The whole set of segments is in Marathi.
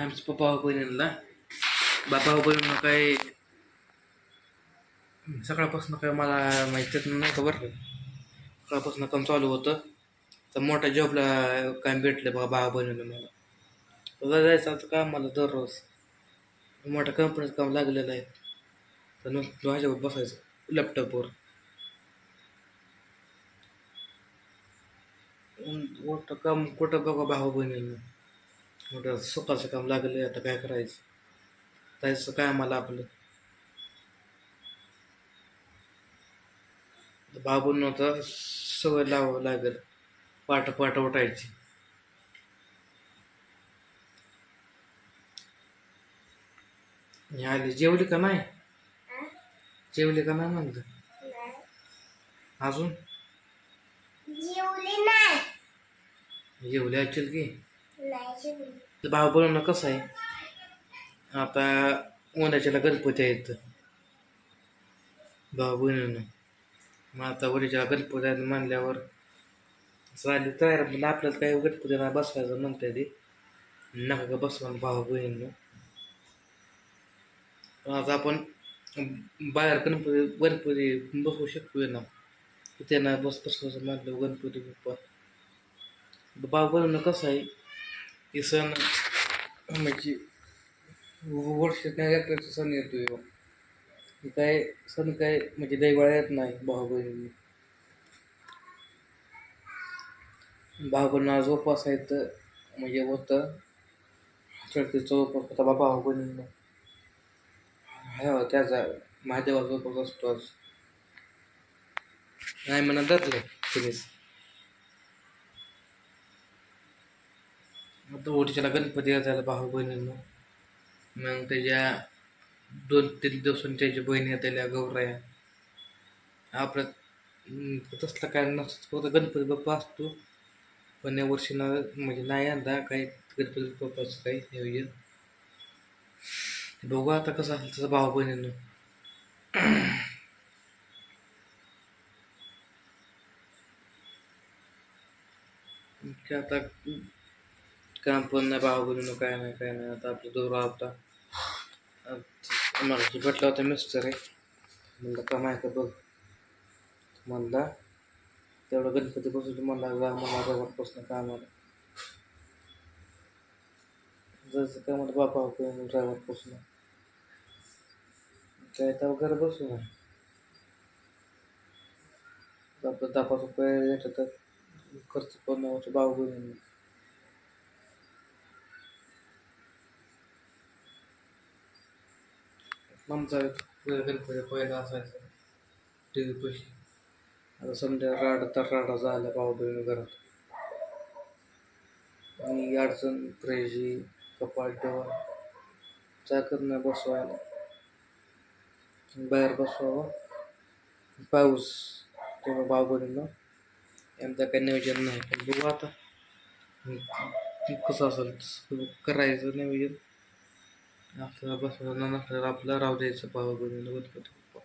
आमचं पप्पा बहिणीला बाबा बहिणीनं काय सकाळपासून काय मला माहितीच नाही बरं. सकाळपासून काम चालू होतं. तर मोठ्या जॉबला काय भेटलं बघा बाबा बहिणीला मला. तुला जायचं आता काम मला दररोज. मोठ्या कंपनीत काम लागलेलं आहे. तर मग माझ्यावर बसायचं लॅपटॉपवर मोठं काम कुठं बघा भाऊ बहिणींना. मोठं सुखाचं काम लागलं आता काय करायचं? जायचं काय मला आपलं? बहिणी होता सवय लावावं लागेल पाट पाट उठायची. आली. जेवली का नाही? जेवली का नाही म्हणलं? अजून? जेवली नाही. जेवली असेल की? तर भाऊ बनवणं कसं आहे? आता उन्हाच्याला गणपती आहेत. भाऊ बहिणीनं मग आता वडीच्या गणपती आहेत म्हणल्यावर चालेल तयार. म्हणजे आपल्याला काही गणपतीला बसवायचं म्हणते ते. नका का बसवा भाऊ बहिणीनं आज आता आपण बाहेर गणपती गणपती बसवू शकतो ना. त्यांना बस बसवायचं म्हणलं गणपती बाप्पा. भाऊ बनवणं कसं आहे? की सण म्हणजे वर्षात एकटाचा सण येतो ह्यो. हे काय सण काय म्हणजे दैवाळा येत नाही भाऊ बहिणी भाऊ जोपास आहे तर म्हणजे होतं. चढतीचा उपास होता बाबा भाऊ बहिणींना हा हो, त्याचा महादेवा जोपास असतो आज. नाही म्हणा धरले तुम्हीच. आता ओढीच्याला गणपती यायला भाऊ बहिणींना. मग त्याच्या दोन तीन दिवसांनी त्याची बहीण येत्याला गौराया आपल्या तसला तसलं काय नसतं. फक्त गणपती बाप्पा असतो. पण या वर्षी ना म्हणजे नाही यंदा काही गणपती बाप्पाचं काही नियोजन. बघू आता कसं असेल तसं भाऊ बहिणींना. की आता काम पण नाही भाऊ बहिणीनं काय नाही काय नाही आता आपलं दोरा होता मला भेटला होता मिस्टर आहे म्हणलं का माहिती बघ म्हणला तेवढं गणपती बसून म्हणला जा मला ड्रायव्हरपासून कामाला जसं काय म्हणलं बापा ड्रायव्हरपासून काय तर घर बसू ना आपलं दहा पाच रुपये खर्च पण होतो भाऊ आमचा गणपती पहिला असायचा. टी व्ही पैसे आता समजा राडा तर राडा झाला भाऊ बहिणी घरात. आणि अडचण फ्रेजी कपाट ठेवा चाकत नाही बसवायला? बाहेर बसवावं. पाऊस. तेव्हा भाऊ बहिणीनं यांचं काही नियोजन नाही. पण बघू आता. कसं असेल करायचं नियोजन. आपल्याला बसवायला नसल्यावर आपल्याला राहू द्यायचं पावा बहिणीला गणपती बाप्पा.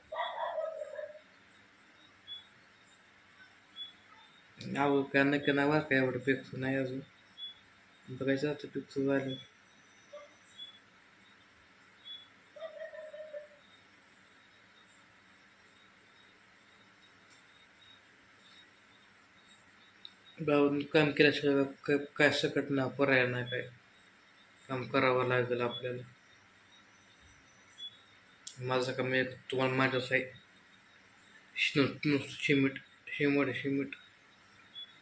काय नक्की नाही बरं काय एवढं पिक्स नाही अजून. बघायचं आता पिक्स झालं भाऊन काम केल्याशिवाय काय सकट ना पर्याय नाही काय. काम करावं लागेल आपल्याला. माझं काम एक तुम्हाला माझ्याच आहे नुसतं शिमिट शिमट शिमिट.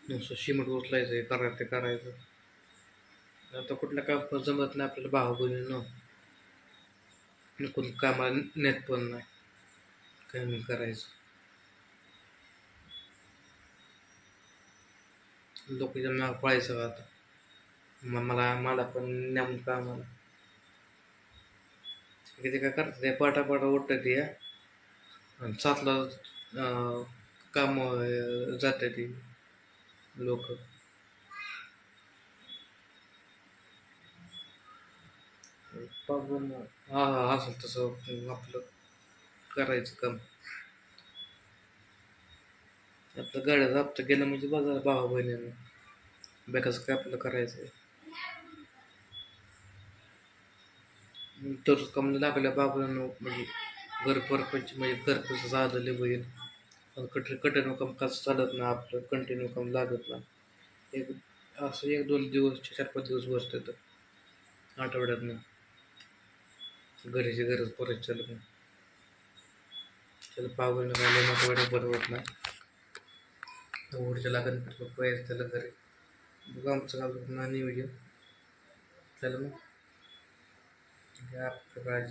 नुसतं शिमट उचलायचं आहे करायचं ते करायचं. आता कुठलं काम जमत नाही आपल्याला भाऊ न कोण कामाला नेत पण नाही. काय करायचं? लोकांच्या नाव पळायचं आता? मग मला मला पण नेमून कामाला किती काय करतात ते पाटा उठतात या. आणि सातला काम जाते ती लोक. हा हा असेल तसं आपलं करायचं काम. आपलं गाड्या हप्ता गेलं म्हणजे बघा भावा बहिणीनं. बेकाच काय आपलं करायचं. तर कम लागल्या बाबूनं म्हणजे घर परपंच म्हणजे घर कसं झालेले होईल कट कंटिन्यू काम कसं चालत ना आपलं कंटिन्यू काम लागत ना एक असं एक दोन दिवस चार पाच दिवस बसतं तर आठवड्यात नाही घरीची गरज परत चालत नाही. त्याला पावलं काय आठवड्यात बरोबर नाही. ओढच्या लागण पाहिजे त्याला घरी. मग आमचं गाव ना नियोजन त्याला मग Я Гапраль